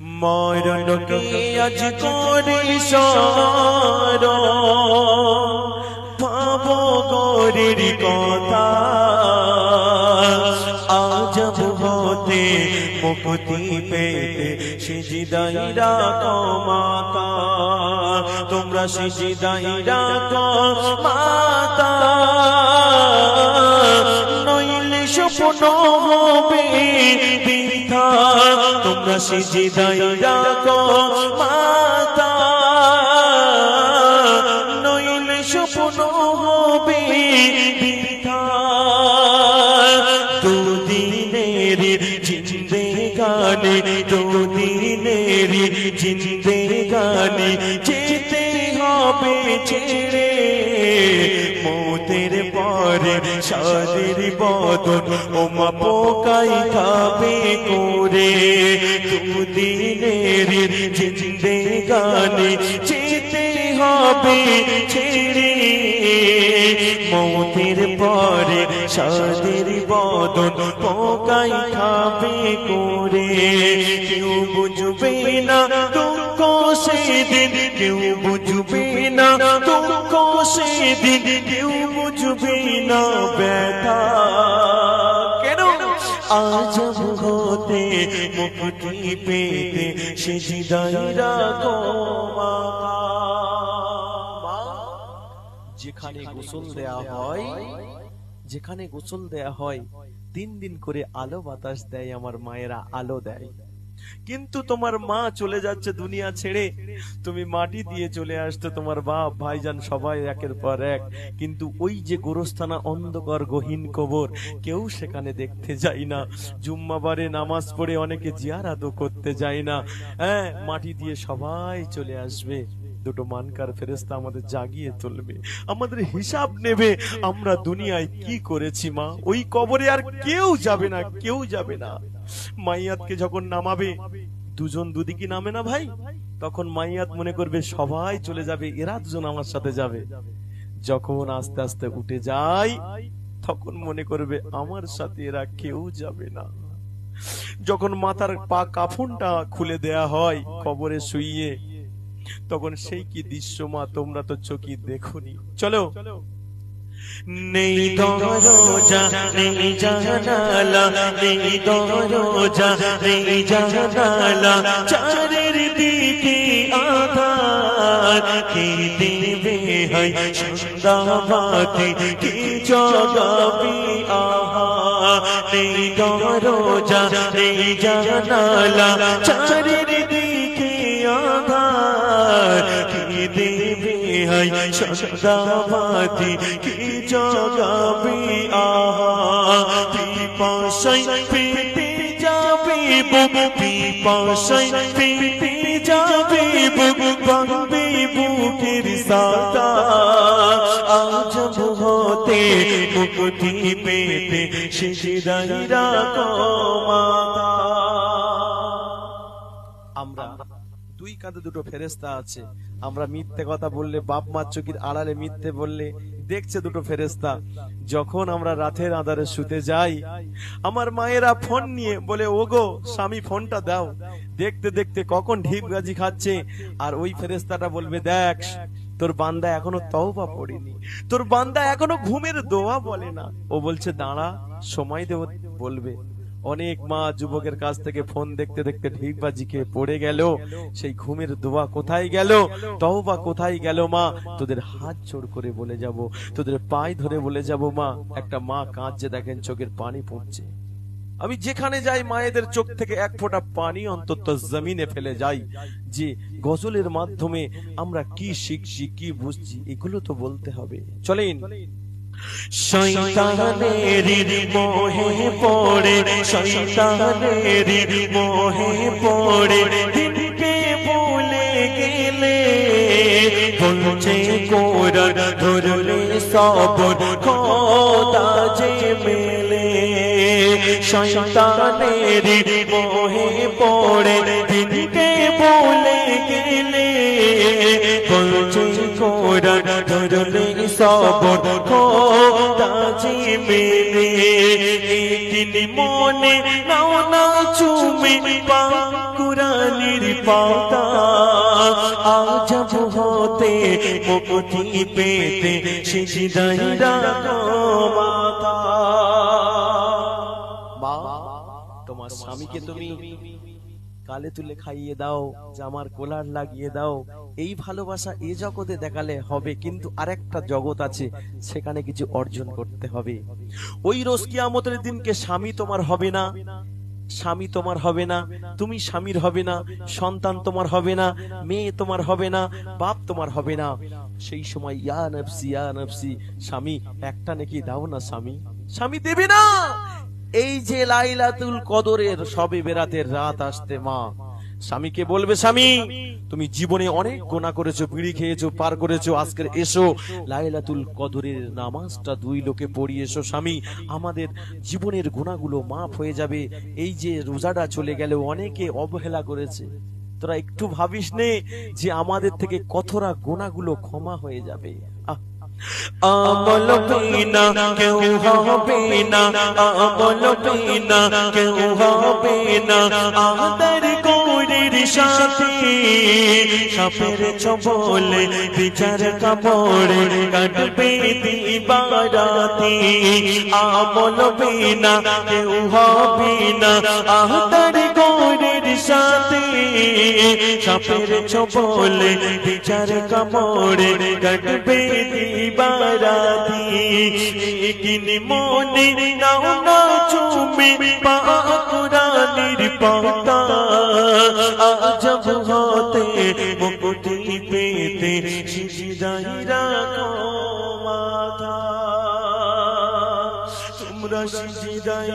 মরণকে আজ করি সর পাব গরির কথা। আজব হতে মুক্তি পেতে সিজিদাইরা কমাতা তোমরা সিজিদাইরা কমাতা নইলে স্বপ্ন হবে বৃথা দাই রাখো মাতা নইলে স্বপ্ন হবে দুদিনের জিন্দে গানে দুদিনের জিন্দে গানে যেতে হবে ছেড়ে মতের পরে সাদের বদন ওমা পোকাই খাবে করে। দুদিনের জিন্দে গানে যেতে হবে ছেড়ে। মৌতের পরে সাদের বদন পোকাই খাবে করে। কেউ বুঝবে না দুঃখ সেদিন কেউ বুঝবে না দুঃখ সেদিন কেউ বুঝবে না ব্যথা কেন আজ হতে মুক্তি পেতে সে জিদাইরা যেখানে গোসল দেয়া হয়, যেখানে গোসল দেয়া হয় দিন দিন করে আলো বাতাস দেয়, আমার মায়েরা আলো দেয়। কিন্তু তোমার মা চলে যাচ্ছে দুনিয়া ছেড়ে। তুমি মাটি দিয়ে চলে আসতে তোমার বাপ, ভাইজান সবাই একের পর এক। কিন্তু ওই যে গোরস্থানা অন্ধকার, গহীন কবর, কেউ সেখানে দেখতে যায় না। জুম্মাবারে নামাজ পড়ে অনেকে জিয়ারাতও করতে যায় না। হ্যাঁ মাটি দিয়ে সবাই চলে আসবে। দুটো মানকার ফেরেস্তা আমাদের জাগিয়ে তুলবে, আমাদের হিসাব নেবে, আমরা দুনিয়ায় কি করেছি মা? ওই কবরে আর কেউ যাবে না, কেউ যাবে না। মাইয়াতকে যখন নামাবে, দুজন দুদিকে নামে না ভাই? তখন মাইয়াত মনে করবে, সবাই চলে যাবে এরা দুজন আমার সাথে যাবে। যখন আস্তে আস্তে উঠে যায়, তখন মনে করবে, আমার সাথে এরা কেউ যাবে না। যখন মাথার পা কাফনটা খুলে দেয়া হয়, কবরে শুইয়ে তখন সেই কি দৃশ্য মা তোমরা তো চোখে দেখুনি? চলো। নেই দরজা নেই জানালা নেই দরজা নেই জানালা চারের দিকে আধার কে দেবে হয় সন্ধ্যাবাতি কে জগাবি আহা? নেই দরজা নেই জানালা চারের দিকে হয় সন্ধ্যাবাতি কে জগাবি আহা? পিপাসাই যাবে বুক পিপাসাই যাবে বুক কমাতা আমরা দুই কাঁধে দুটো ফেরেস্তা আছে। আমরা মিথ্যে কথা বললে বাপ মা চকির আড়ালে মিথ্যে বললে দেখছে দুটো ফেরেস্তা যখন আমরা রাতের আধারে শুতে যাই, আমার মায়েরা ফোন নিয়ে বলে, ওগো, স্বামী, ফোনটা দাও। দেখতে দেখতে কখন ঢিপ গাজি খাচ্ছে, আর ওই ফেরেস্তাটা বলবে, দেখ, তোর বান্দা এখনও তওবা পড়েনি। তোর বান্দা এখনও ঘুমের দোয়া বলে না। ও বলছে, দাঁড়া, সময় দেব বলবে অনেক মা যুবকের কাছ থেকে ফোন দেখতে দেখতে ঢিকবাজি খেয়ে পড়ে গেল। সেই ঘুমের দোয়া কোথায় গেল? তওবা কোথায় গেল মা? তোদের হাত জোড় করে বলে যাব, তোদের পায়ে ধরে বলে যাব মা। একটা মা কাঁদছে, দেখেন চোখের পানি পড়ছে। আমি যেখানে যাই, মায়েদের চোখ থেকে এক ফোঁটা পানি অন্তত জমিনে ফেলে যাই। যে গজলের মাধ্যমে আমরা কি শিখছি, কি বুঝছি, এগুলো তো বলতে হবে। চলেন শৈতানের মোহে পড়ে শৈতানের মোহে পড়ে, দিনকে ভুলে গেলে বলছে কোরআন, ধরলে সবর, খোদা যে মেলে। শৈতানের মোহে পড়ে, দিনকে গেলে বলছে কোরআন ধরলে সবর খোদা যে মেলে একদিন মনে নাও না চুমে পা কুরানি পাতা আজ হতে মুক্তি পেতে সিজদাই রাখো মাতা মা, তোমার স্বামীকে তুমি কালে তুলে খাইয়ে দাও, জামার কোলার লাগিয়ে দাও। এই ভালোবাসা এ জগতে দেখালে হবে, কিন্তু আরেকটা জগৎ আছে, সেখানে কিছু অর্জন করতে হবে। ওই রোজ কিয়ামতের দিনকে স্বামী তোমার হবে না, স্বামী তোমার হবে না, তুমি স্বামীর হবে না, সন্তান তোমার হবে না, মেয়ে তোমার হবে না, বাপ তোমার হবে না। সেই সময়, ইয়া নফসি ইয়া নফসি, স্বামী, একটা নাকি দাও না স্বামী। স্বামী দেবে না! এই যে লাইলাতুল কদরের সবে বেরাতের রাত আসতে, মা। স্বামীকে বলবে, স্বামী, তুমি জীবনে অনেক গোনা করেছ, বিড়ি খেয়েছো, পার করেছ, আজকের এসো। লাইলাতুল কদরের নামাজটা দুই লোকে পড়িয়ে এসো, স্বামী। আমাদের জীবনের গোনাগুলো মাফ হয়ে যাবে। এই যে রোজাটা চলে গেল অনেকে অবহেলা করেছে। তোরা একটু ভাবিস নে যে আমাদের থেকে কতটা গোনাগুলো ক্ষমা হয়ে যাবে। আহ আমল বিনা কেউ হবে না আমল বিনা কেউ হবে না আদার কৌরের সাথে সাপের ছবলে বিচার কাপড়ে কাটবে দিবারাতি আমল বিনা কেউ হবে না আদার কৌরের সাথে সাপের ছবলে, বিচার কাপড়ে কাটবে দিবারাতি। কিনি মনে নাও না চুমে পাকুরানির পাতা আজব হতে মুকুটি পেতে রাখো মাথা তোমরা সিজাই